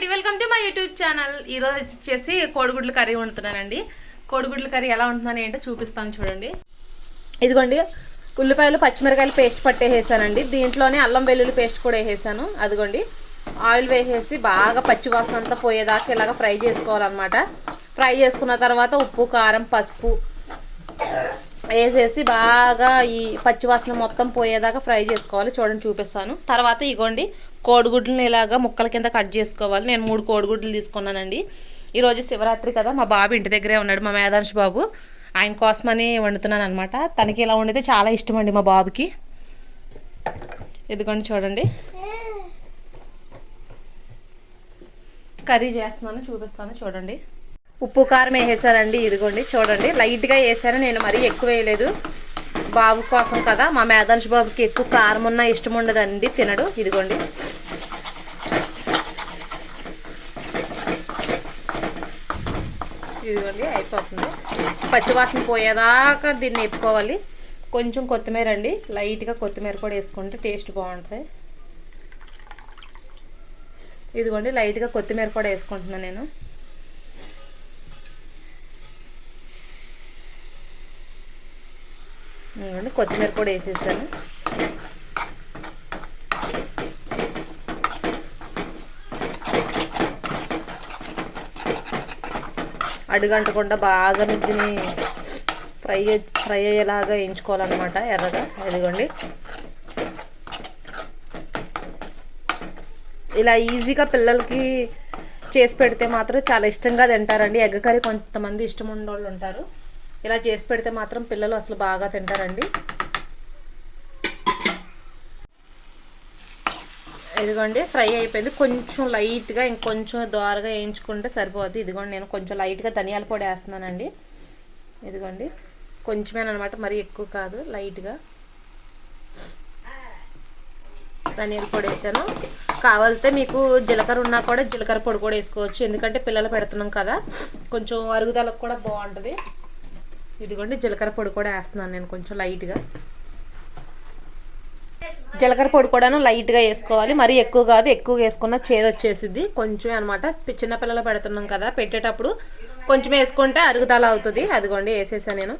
అండి welcome to my YouTube channel ఈరోజు వచ్చేసి కోడిగుడ్ల కర్రీ వండుతున్నానండి. కోడిగుడ్ల కర్రీ ఎలా ఉంటుందని ఏంటో చూపిస్తాను చూడండి. ఇదిగోండి ఉల్లిపాయలు పచ్చిమిరకాయలు పేస్ట్ పట్టేసేసానండి. దీంట్లోనే అల్లం వెల్లుల్లి పేస్ట్ కూడా వేసేసాను. అదిగోండి ఆయిల్ వేసేసి బాగా పచ్చి వాసన అంతా పోయేదాకా ఇలాగ ఫ్రై చేసుకోవాలన్నమాట. ఫ్రై చేసుకున్న తర్వాత ఉప్పు కారం పసుపు వేసేసి బాగా ఈ పచ్చివాసన మొత్తం పోయేదాకా ఫ్రై చేసుకోవాలి. చూడండి చూపిస్తాను. తర్వాత ఇగోండి కోడిగుడ్లను ఇలాగా ముక్కల కింద కట్ చేసుకోవాలి. నేను మూడు కోడిగుడ్లు తీసుకున్నానండి. ఈరోజు శివరాత్రి కదా మా బాబు ఇంటి దగ్గరే ఉన్నాడు మా మేధాంశ బాబు. ఆయన కోసమని వండుతున్నాను అనమాట తనకి ఇలా వండితే చాలా ఇష్టం అండి మా బాబుకి. ఇదిగోండి చూడండి. కర్రీ చేస్తున్నాను చూపిస్తాను చూడండి. ఉప్పు కారం వేసేసానండి ఇదిగోండి చూడండి. లైట్గా వేసాను నేను మరీ ఎక్కువ వేయలేదు. బాబు కోసం కదా మా మేధాంశ బాబుకి ఎక్కువ కారం ఉన్న ఇష్టం ఉండదండి తినడు. ఇదిగోండి. ఇదిగోండి అయిపోతుంది. పచ్చివాసన పోయేదాకా దీన్ని ఎప్పుకోవాలి కొంచెం కొత్తిమీర అండి లైట్గా కొత్తిమీర కూడా వేసుకుంటే టేస్ట్ బాగుంటుంది. ఇదిగోండి లైట్గా కొత్తిమీర కూడా వేసుకుంటున్నాను నేను. కొత్తిమీర కూడా వేసేసాను. అడుగంటకుండా బాగా దీన్ని ఫ్రై ఫ్రై అయ్యేలాగా వేయించుకోవాలన్నమాట ఎర్రగా. ఇదిగోండి. ఇలా ఈజీగా పిల్లలకి చేసి పెడితే మాత్రం చాలా ఇష్టంగా తింటారండి. ఎగ్ కర్రీ కొంతమంది ఇష్టం ఉన్నోళ్ళు ఉంటారు. ఇలా చేసి పెడితే మాత్రం పిల్లలు అసలు బాగా తింటారండి. ఇదిగోండి ఫ్రై అయిపోయింది. కొంచెం లైట్గా ఇంకొంచెం దోరగా వేయించుకుంటే సరిపోద్ది. ఇదిగోండి నేను కొంచెం లైట్గా ధనియాల పొడి వేస్తున్నానండి. ఇదిగోండి కొంచెమేనమాట మరి ఎక్కువ కాదు లైట్గా. ధనియాల పొడి వేసాను. కావాలితే మీకు జీలకర్ర ఉన్నా కూడా జీలకర్ర పొడి కూడా వేసుకోవచ్చు. ఎందుకంటే పిల్లలు పెడుతున్నాం కదా కొంచెం అరుగుదలకు కూడా బాగుంటుంది. ఇదిగోండి జీలకర్ర పొడి కూడా వేస్తున్నాను నేను కొంచెం లైట్గా. జీలకర్ర పొడి కూడాను లైట్గా వేసుకోవాలి. మరీ ఎక్కువ కాదు ఎక్కువ వేసుకున్న చేదు వచ్చేసిద్ది. కొంచెం అనమాట చిన్నపిల్లలు పెడుతున్నాం కదా పెట్టేటప్పుడు కొంచెం వేసుకుంటే అరుగుదల అవుతుంది. అదిగోండి వేసేసాను నేను.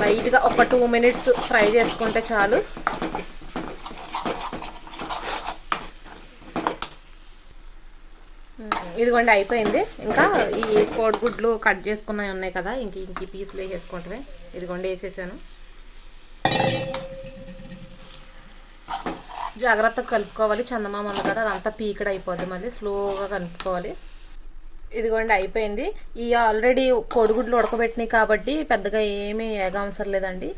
లైట్గా ఒక టూ మినిట్స్ ఫ్రై చేసుకుంటే చాలు. ఇదిగోండి అయిపోయింది. ఇంకా ఈ కోడిగుడ్లు కట్ చేసుకున్నవి ఉన్నాయి కదా ఇంక ఇంక పీసులు వేసేసుకుంటే ఇదిగోండి వేసేసాను. జాగ్రత్తగా కలుపుకోవాలి. చందమామ ఉంది కదా అదంతా పీకడ్ అయిపోద్ది మళ్ళీ స్లోగా కలుపుకోవాలి. ఇదిగోండి అయిపోయింది. ఈ ఆల్రెడీ కోడిగుడ్లు ఉడకబెట్టినాయి కాబట్టి పెద్దగా ఏమీ అవసరం లేదండి.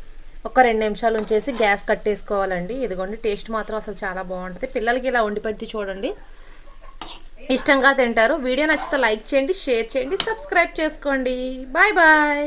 ఒక రెండు నిమిషాలు ఉంచేసి గ్యాస్ కట్టేసుకోవాలండి. ఇదిగోండి టేస్ట్ మాత్రం అసలు చాలా బాగుంటుంది. పిల్లలకి ఇలా వండి పెట్టి చూడండి. ఇష్టంగా తింటారు. వీడియో నచ్చితే లైక్ చేయండి షేర్ చేయండి సబ్స్క్రైబ్ చేసుకోండి. Bye bye.